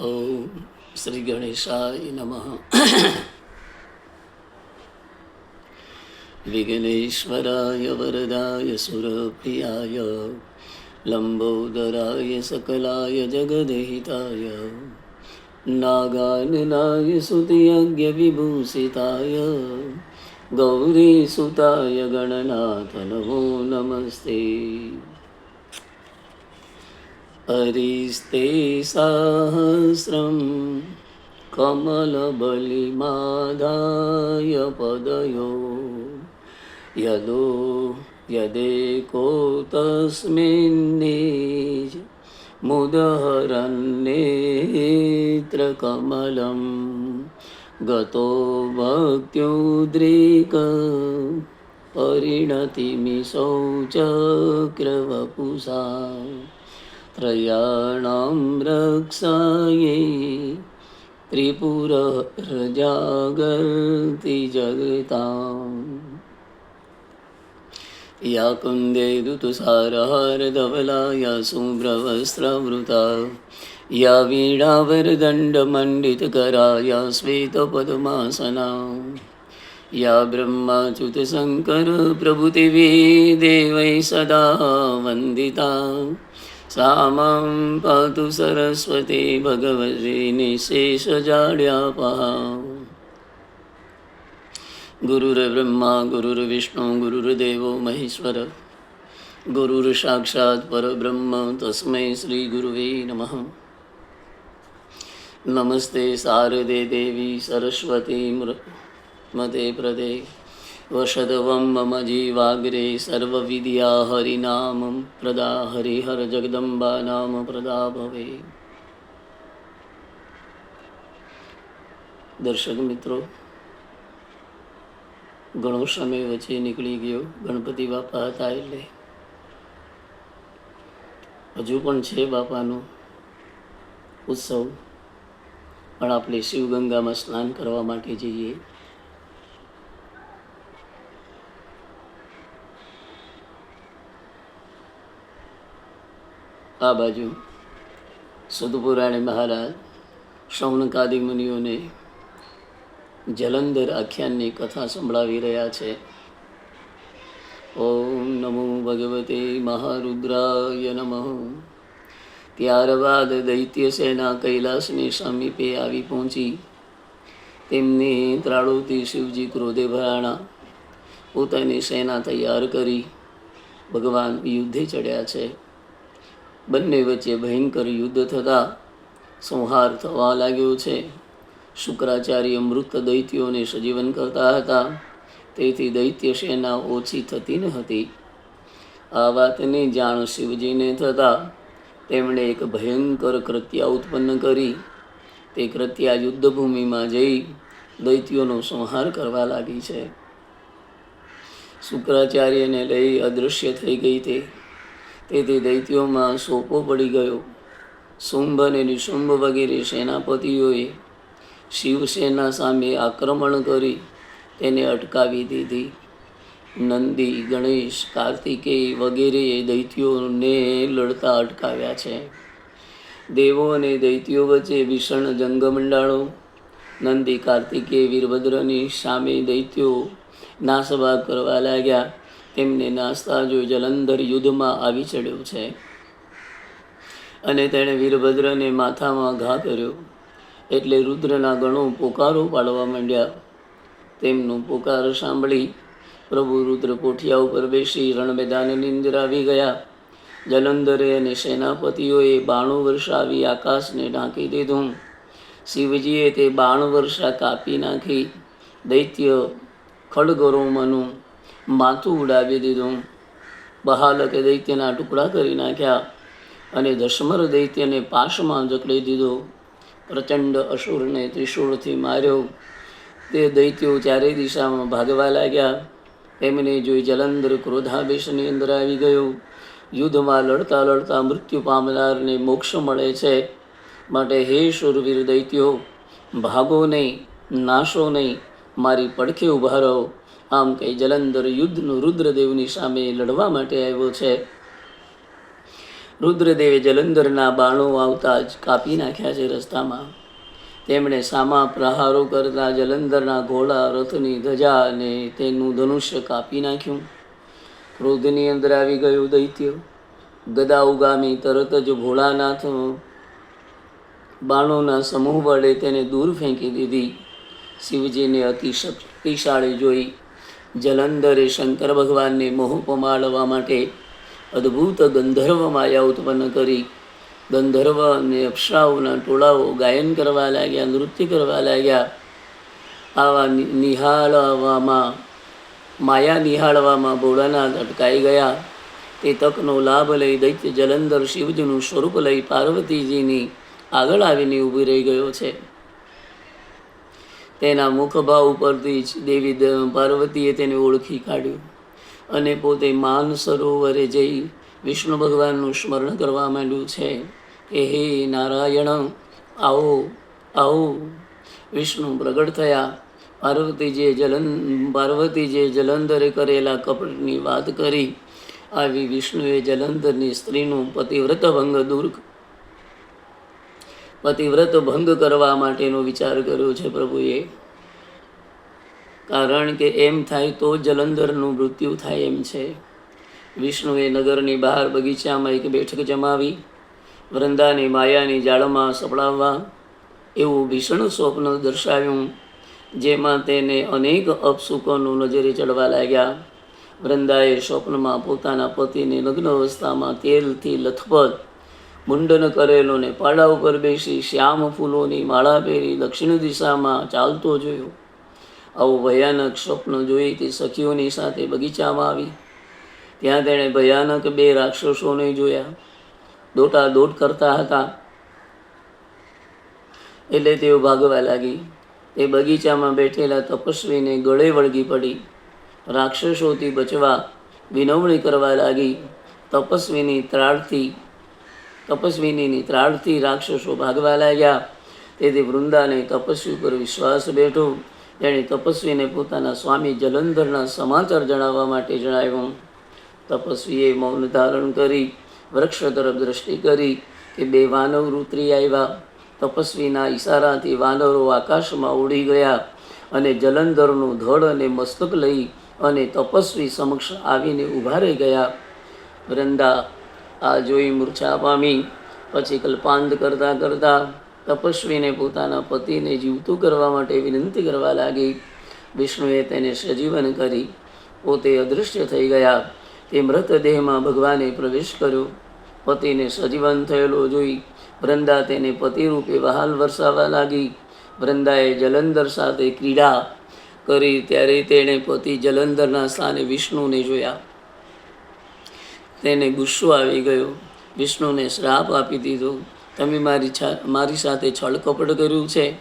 ઓમ શ્રી ગણેશાય નમઃ વિઘ્નેશ્વરાય વરદાય સુરપ્રિયાય લંબોદરાય સકલાય જગદહિતાય નાગાનનાય સુતયજ્ઞ વિભૂષિતાય ગૌરીસુતાય ગણનાથ નમો નમસ્તે હરિસ્તે સાહસ્રમ કમલબલિમાદાય પદયો યદો યદેકો તસ્મિન્નિજ મુદહરન્નેત્રકમलं ગતો ભક્ત્યુદ્રેક પરિણતિમિસૌ ચક્રવપુષા त्रयाणां रक्षायै त्रिपुरजागर्ति जगताम् या कुन्दे ऋतुसारहारधवला या शुभ्रवस्त्रवृता या वीणावरदण्डमण्डितकरा या श्वेतपद्मासना या ब्रह्माच्युतशङ्करप्रभृतिवे देवै सदा वन्दिता સામં પાતુ સરસ્વતી ભગવતી નિશેષ જાડ્યાપા ગુરુર્બ્રહ્મા ગુરુર્વિષ્ણુ ગુરુર્દેવો મહેશ્વર ગુરુર સાક્ષાત પરબ્રહ્મ તસ્મૈ શ્રી ગુરુવે નમઃ નમસ્તે શારદે દેવી સરસ્વતી મૃ મતે પ્રદે વષદવમ મમ જીવાગ્રે સર્વવિદ્યા હરિનામ પ્રદા હરિહર જગદંબા નામ પ્રદા ભવે દર્શક મિત્રો ઘણો સમય વચ્ચે નીકળી ગયો ગણપતિ બાપા હતા એટલે હજુ પણ છે બાપાનો ઉત્સવ, પણ આપણે શિવગંગામાં સ્નાન કરવા માટે જઈએ. આ બાજુ સુદપુરાણી મહારાજ શૌનકાદિ મુનિઓને જલંધર આખ્યાનની કથા સંભળાવી રહ્યા છે. ઓમ નમો ભગવતે મહારુદ્રાય નમઃ. ત્યારબાદ દૈત્ય સેના કૈલાસની સમીપે આવી પહોંચી. તેમને ત્રાળુતી શિવજી ક્રોધે ભરાણા. પોતાની સેના તૈયાર કરી ભગવાન યુદ્ધે ચડ્યા છે. બંને વચ્ચે ભયંકર યુદ્ધ થતાં સંહાર થવા લાગ્યો છે. શુક્રાચાર્ય મૃત દૈત્યોને સજીવન કરતા હતા. તેથી દૈત્ય સેના ઓછી થતી ન હતી. આ વાતની જાણ શિવજીને થતાં તેમણે એક ભયંકર કૃત્યા ઉત્પન્ન કરી. તે કૃત્યા યુદ્ધભૂમિમાં જઈ દૈત્યોનો સંહાર કરવા લાગી છે. શુક્રાચાર્યને લઈ અદૃશ્ય થઈ ગઈ તે. તેથી દૈત્યોમાં સોપો પડી ગયો. શુંભ અને નિશુંભ વગેરે સેનાપતિઓએ શિવસેના સામે આક્રમણ કરી તેને અટકાવી દીધી. નંદી, ગણેશ, કાર્તિકેય વગેરેએ દૈત્યોને લડતા અટકાવ્યા છે. દેવો અને દૈત્યો વચ્ચે ભીષણ જંગ મંડાળો નંદી, કાર્તિકેય, વીરભદ્રની સામે દૈત્યો નાસભાગ કરવા લાગ્યા. તેમને નાસ્તા જો જલંધર યુદ્ધમાં આવી ચડ્યો છે. અને તેણે વીરભદ્રને માથામાં ઘા કર્યો. એટલે રુદ્રના ગણો પોકારો પાડવા માંડ્યા. તેમનું પોકાર સાંભળી પ્રભુ રુદ્ર કોઠિયા ઉપર બેસી રણ મેદાનની અંદર આવી ગયા. જલંધરે અને સેનાપતિઓએ બાણો વર્ષાવી આકાશને ઢાંકી દીધું. શિવજીએ તે બાણ વર્ષા કાપી નાખી. દૈત્ય ખડગરોમનું માથું ઉડાવી દીધું. બહાલકે દૈત્યના ટુકડા કરી નાખ્યા અને દશમર દૈત્યને પાશમાં જકડી દીધો. પ્રચંડ અસુરને ત્રિશૂળથી માર્યો. તે દૈત્યો ચારેય દિશામાં ભાગવા લાગ્યા. એમને જોઈ જલંધર ક્રોધાવેશની અંદર આવી ગયો. યુદ્ધમાં લડતા લડતા મૃત્યુ પામનારને મોક્ષ મળે છે. માટે હે શુરવીર દૈત્યો, ભાગો નહીં, નાશો નહીં, મારી પડખે ઊભા રહો. આમ કહી જલંધર યુદ્ધનું રુદ્રદેવની સામે લડવા માટે આવ્યો છે. રુદ્રદેવે જલંધરના બાણો આવતા જ કાપી નાખ્યા છે રસ્તામાં. તેમણે સામા પ્રહારો કરતા જલંધરના ઘોડા, રથની ધજા અને તેનું ધનુષ્ય કાપી નાખ્યું. ક્રોધની અંદર આવી ગયું દૈત્ય. ગદા ઉગામી તરત જ ભોળાનાથ બાણોના સમૂહ વડે તેને દૂર ફેંકી દીધી. શિવજીને અતિ શક્તિશાળી જોઈ જલંધરે શંકર ભગવાનને મોહ પમાડવા માટે અદ્ભુત ગંધર્વ માયા ઉત્પન્ન કરી. ગંધર્વ અને અપ્સરાઓના ટોળાઓ ગાયન કરવા લાગ્યા, નૃત્ય કરવા લાગ્યા. આવા નિહાળવામાં, માયા નિહાળવામાં ભોળાનાથ અટકાઈ ગયા. તે તકનો લાભ લઈ દૈત્ય જલંધર શિવજીનું સ્વરૂપ લઈ પાર્વતીજીની આગળ આવીને ઊભી રહી ગયો છે. તેના મુખભાવ ઉપરથી જ દેવી પાર્વતીએ તેને ઓળખી કાઢ્યું અને પોતે માન સરોવરે જઈ વિષ્ણુ ભગવાનનું સ્મરણ કરવા માંડ્યું છે કે હે નારાયણ, આવો આવો. વિષ્ણુ પ્રગટ થયા. પાર્વતીજીએ જલન પાર્વતીજીએ જલંધરે કરેલા કપટની વાત કરી, આવી વિષ્ણુએ જલંધરની સ્ત્રીનું પતિવ્રત ભંગ દૂર પતિવ્રત ભંગ કરવા માટેનો વિચાર કર્યો છે પ્રભુએ. કારણ કે એમ થાય તો જલંધરનું મૃત્યુ થાય એમ છે. વિષ્ણુએ નગરની બહાર બગીચામાં એક બેઠક જમાવી, વૃંદાને માયાની જાળમાં સપડાવવા એવું ભીષણ સ્વપ્ન દર્શાવ્યું, જેમાં તેને અનેક અપસુકોનું નજરે ચડવા લાગ્યા. વૃંદાએ સ્વપ્નમાં પોતાના પતિને લગ્ન અવસ્થામાં તેલથી લથપથ મુંડન કરેલો ને પાડા ઉપર બેસી શ્યામ ફૂલોની માળા પહેરી દક્ષિણ દિશામાં ચાલતો જોયો. આવું ભયાનક સ્વપ્ન જોઈ તે સખીઓની સાથે બગીચામાં આવી. ત્યાં તેણે ભયાનક બે રાક્ષસોને જોયા. દોટા દોટ કરતા હતા. એટલે તેઓ ભાગવા લાગી. તે બગીચામાં બેઠેલા તપસ્વીને ગળે વળગી પડી. રાક્ષસોથી બચવા વિનવણી કરવા લાગી. તપસ્વીની ત્રાળથી તપસ્વીની ત્રાળથી રાક્ષસો ભાગવા લાગ્યા. તેથી વૃંદાને તપસ્વી પર વિશ્વાસ બેઠો. તેણે તપસ્વીને પોતાના સ્વામી જલંધરના સમાચાર જણાવવા માટે જણાવ્યું. તપસ્વીએ મૌન ધારણ કરી, વૃક્ષ તરફ દ્રષ્ટિ કરી કે બે વાનર ઉતરી આવ્યા. તપસ્વીના ઈશારાથી વાનરો આકાશમાં ઉડી ગયા અને જલંધરનું ધડ અને મસ્તક લઈ અને તપસ્વી સમક્ષ આવીને ઊભા રહી ગયા. વૃંદા આ જોઈ મૂર્છા પામી. પછી કલ્પાંત કરતા કરતા તપસ્વીને પોતાના પતિને જીવતું કરવા માટે વિનંતી કરવા લાગી. વિષ્ણુએ તેને સજીવન કરી. પોતે અદૃશ્ય થઈ ગયા. તે મૃતદેહમાં ભગવાને પ્રવેશ કર્યો. પતિને સજીવન થયેલો જોઈ વૃંદા તેને પતિરૂપે વહાલ વરસાવવા લાગી. વૃંદાએ જલંધર સાથે ક્રીડા કરી. ત્યારે તેણે પતિ જલંધરના સ્થાને વિષ્ણુને જોયા. તેને ગુસ્સો આવી ગયો. વિષ્ણુને શ્રાપ આપી દીધો. તમે મારી મારી સાથે છળકપટ કર્યું છે.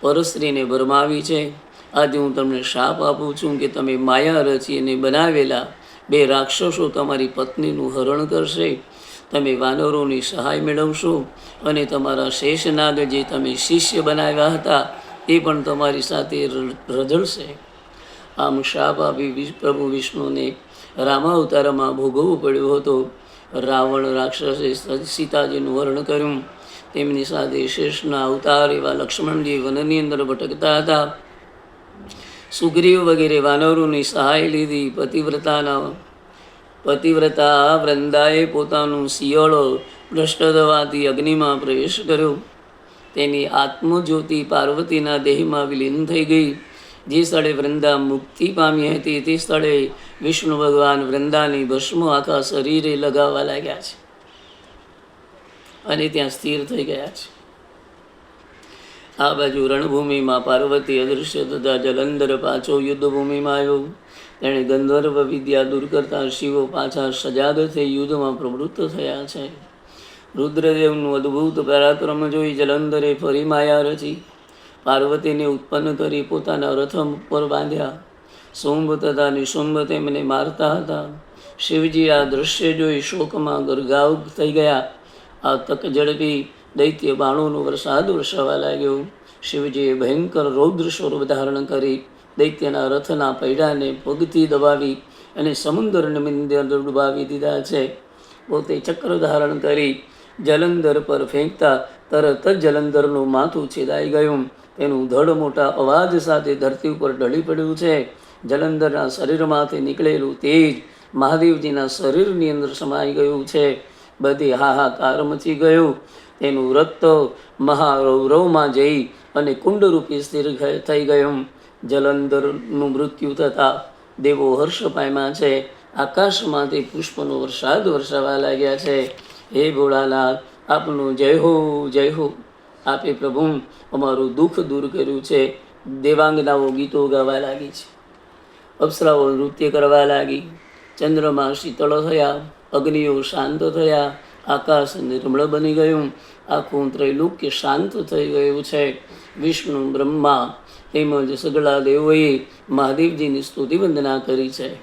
પરસ્ત્રીને ભરમાવી છે. આજે હું તમને શ્રાપ આપું છું કે તમે માયા રચીને બનાવેલા બે રાક્ષસો તમારી પત્નીનું હરણ કરશે. તમે વાનરોની સહાય મેળવશો અને તમારા શેષનાગ જે તમે શિષ્ય બનાવ્યા હતા, એ પણ તમારી સાથે રઝળશે. આમ શાપ આપી પ્રભુ વિષ્ણુને રામાવતારમાં ભોગવવું પડ્યો હતો. રાવણ રાક્ષસે સીતાજીનું વર્ણ કર્યું. તેમની સાથે શેષના અવતાર એવા લક્ષ્મણજી વનની અંદર ભટકતા હતા. સુગ્રીવ વગેરે વાનરોની સહાય લીધી. પતિવ્રતાના, પતિવ્રતા વૃંદાએ પોતાનું શિયળો ભ્રષ્ટ થવાથી અગ્નિમાં પ્રવેશ કર્યો. તેની આત્મજ્યોતિ પાર્વતીના દેહમાં વિલીન થઈ ગઈ. જે સ્થળે વૃંદા મુક્તિ પામી હતી, તે સ્થળે વિષ્ણુ ભગવાન વૃંદાની ભસ્મ આખા શરીરે લગાવવા લાગ્યા છે અને ત્યાં સ્થિર થઈ ગયા છે. આ બાજુ રણભૂમિમાં પાર્વતી અદૃશ્ય તથા જલંધર પાછો યુદ્ધભૂમિમાં આવ્યો. તેણે ગંધર્વ વિદ્યા દૂર કરતા શિવો પાછા સજાગ થઈ યુદ્ધમાં પ્રવૃત્ત થયા છે. રુદ્રદેવનું અદ્ભુત પરાક્રમ જોઈ જલંધરે ફરી માયા રચી. પાર્વતીને ઉત્પન્ન કરી પોતાના રથમ ઉપર બાંધ્યા. શુંભ તથા નિશુંભ તેમને મારતા હતા. શિવજી આ દૃશ્ય જોઈ શોકમાં ગરગાવ થઈ ગયા. આ તક ઝડપી દૈત્ય બાણોનો વરસાદ વરસાવા લાગ્યો. શિવજીએ ભયંકર રૌદ્ર સ્વરૂપ ધારણ કરી દૈત્યના રથના પૈડાને પગથી દબાવી અને સમુદ્રને મંદિર ડૂબાવી દીધા છે. પોતે ચક્ર ધારણ કરી જલંધર પર ફેંકતા તરત જ જલંધરનું માથું છેદાઈ ગયું. તેનું ધડ મોટા અવાજ સાથે ધરતી ઉપર ઢળી પડ્યું છે. જલંધરના શરીરમાંથી નીકળેલું તેજ મહાદેવજીના શરીરની અંદર સમાઈ ગયું છે. બધી હાહાકાર મચી ગયું. તેનું રક્ત મહારૌરવમાં જઈ અને કુંડરૂપી સ્થિર થઈ ગયું. જલંધરનું મૃત્યુ થતાં દેવો હર્ષ પામ્યા છે. આકાશમાંથી પુષ્પનો વરસાદ વરસાવા લાગ્યા છે. હે ભોળાનાથ, આપનું જય હો જય હો. આપે પ્રભુ, અમારું દુઃખ દૂર કર્યું છે. દેવાંગનાઓ ગીતો ગાવા લાગી છે. અપ્સરાઓ નૃત્ય કરવા લાગી. ચંદ્રમા શીતળ થયા, અગ્નિઓ શાંત થયા. આકાશ નિર્મળ બની ગયું. આખું ત્રૈલોક્ય શાંત થઈ ગયું છે. વિષ્ણુ, બ્રહ્મા તેમજ સગળા દેવોએ મહાદેવજીની સ્તુતિ વંદના કરી છે.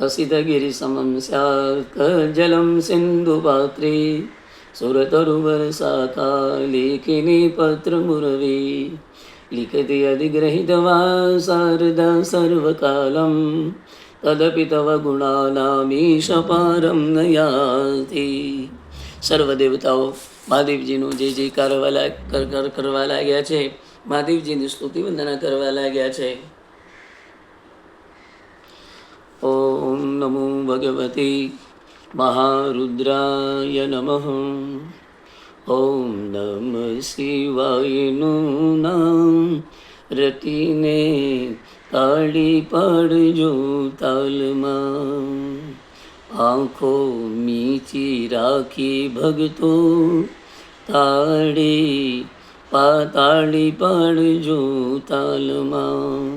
અસિતગિરિ સમમ જલમ સિંધુ પાત્રે. સુરતરુવર શાખા લેખિની પત્ર મુરવી લિખતિ અધિગ્રહિતવા શારદા સર્વકાલમ તદપિ તવ ગુણાનામીશ પારમ નયાતિ સર્વ દેવતાઓ મહાદેવજીનું જે જે કરવા લાગ કર- કર- કરવા લાગ્યા છે મહાદેવજીની સ્તુતિ વંદના કરવા લાગ્યા છે ॐ नमो भगवते મહારુદ્રાય નમઃ ઓમ નમ શિવાયનું નામ રટીને કાઢી પાડજો તાલમાં આંખો મીચી રાખી ભગતો તાળી પાતાળી પાડજો તાલમાં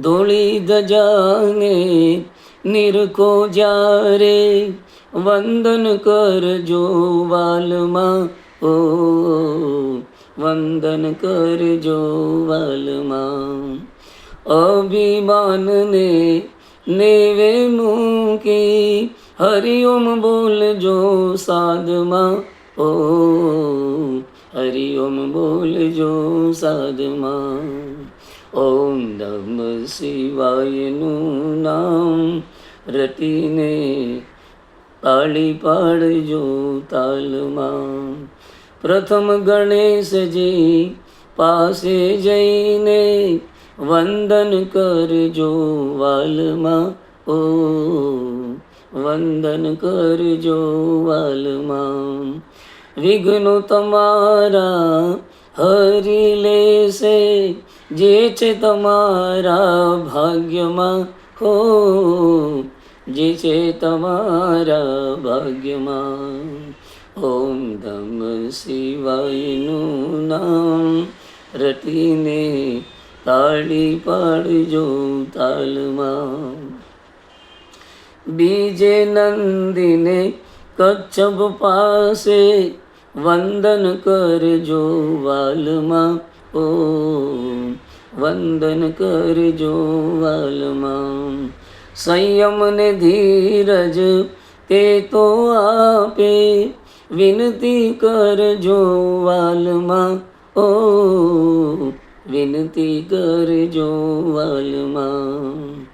ધોળી ધજાને નિરખો જ્યારે વંદન કરજો વાલમાં. ઓ, વંદન કરજો વાલમાં. અભિમાનને નેવે મૂકી, હરિઓમ બોલજો સાધમાં. ઓ, હરિઓમ બોલજો સાધમાં. ઓમ નમ શિવાયનું નામ. રટીને પાળી પાડજો તાલમાં. પ્રથમ ગણેશજી પાસે જઈને વંદન કરજો વાલમાં. ઓ, વંદન કરજો વાલમાં. વિઘ્નો તમારા હરી લેશે, જે છે તમારા ભાગ્યમાં. હો જે છે તમારા ભાગ્યમાં. ઓમ ધમ શિવાયનું નામ રટીને તાળી પાડજો તાલમાં. બીજે નંદીને કચ્છ પાસે વંદન કરજો વાલમાં. ઓ વંદન કરજો વાલમાં. સંયમ ને ધીરજ તે તો આપે. વિનતી કરજો વાલમાં ઓ, વિનતી કરજો વાલમાં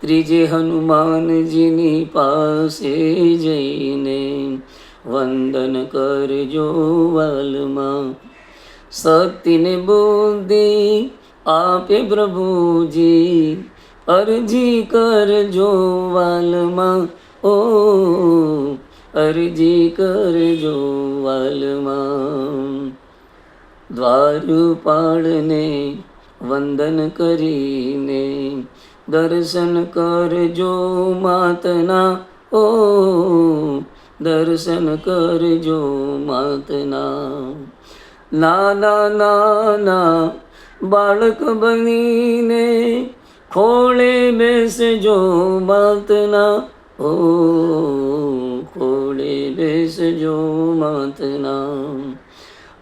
ત્રીજે હનુમાનજીની પાસે જઈને વંદન કરજો વાલમાં શક્તિને બુદ્ધિ આપે પ્રભુજી અરજી કરજો વાલમાં. ઓ, અરજી કરજો વાલમાં. દ્વારપાળને વંદન કરીને દર્શન કરજો માતના. ઓ, દર્શન કરજો માતના. નાના નાના બાળક બનીને ખોળે બેસજો માતના. ઓ, ખોળે બેસજો માતના.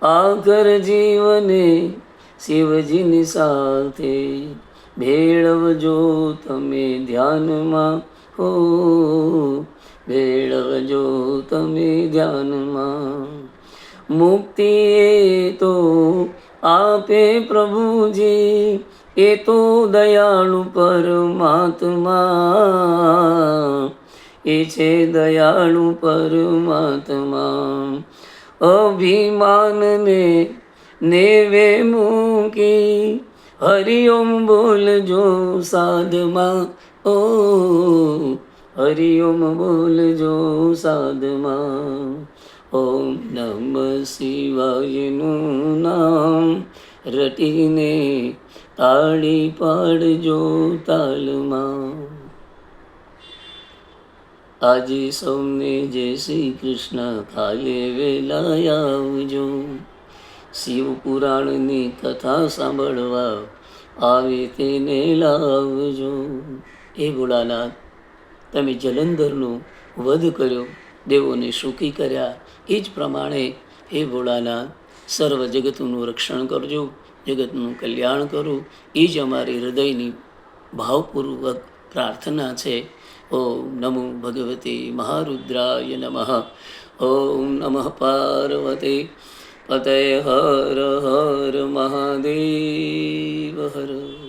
આખર જીવને શિવજીની સાથે ભેળવજો તમે ધ્યાનમાં. હો ભેળવજો તમે ધ્યાનમાં. મુક્તિ એ તો આપે પ્રભુજી. એ તો દયાળુ પરમાત્મા. એ છે દયાળુ પરમાત્મા. અભિમાનને નેવે મૂકી, હરિઓમ બોલજો સાધમાં. ઓ, હરિઓમ બોલજો સાધમાં. ઓમ નમ શિવાયનું નામ. રટીને તાળી પાડજો તાલમાં. આજે સૌને જય શ્રી કૃષ્ણ, કાલે વેલા આવજો. શિવ પુરાણની કથા સાંભળવા આવે તેને લાવજો. એ ભોળાનાથ, તમે જલંધરનો વધ કર્યો, દેવોને સુખી કર્યા. એ જ પ્રમાણે હે ભોળાનાથ, સર્વ જગતનું રક્ષણ કરજો. જગતનું કલ્યાણ કરું, એ જ અમારી હૃદયની ભાવપૂર્વક પ્રાર્થના છે. ઓમ નમો ભગવતી મહારુદ્રાય નમઃ. ઓમ નમઃ પાર્વતી. પતય હર હર મહાદેવ હર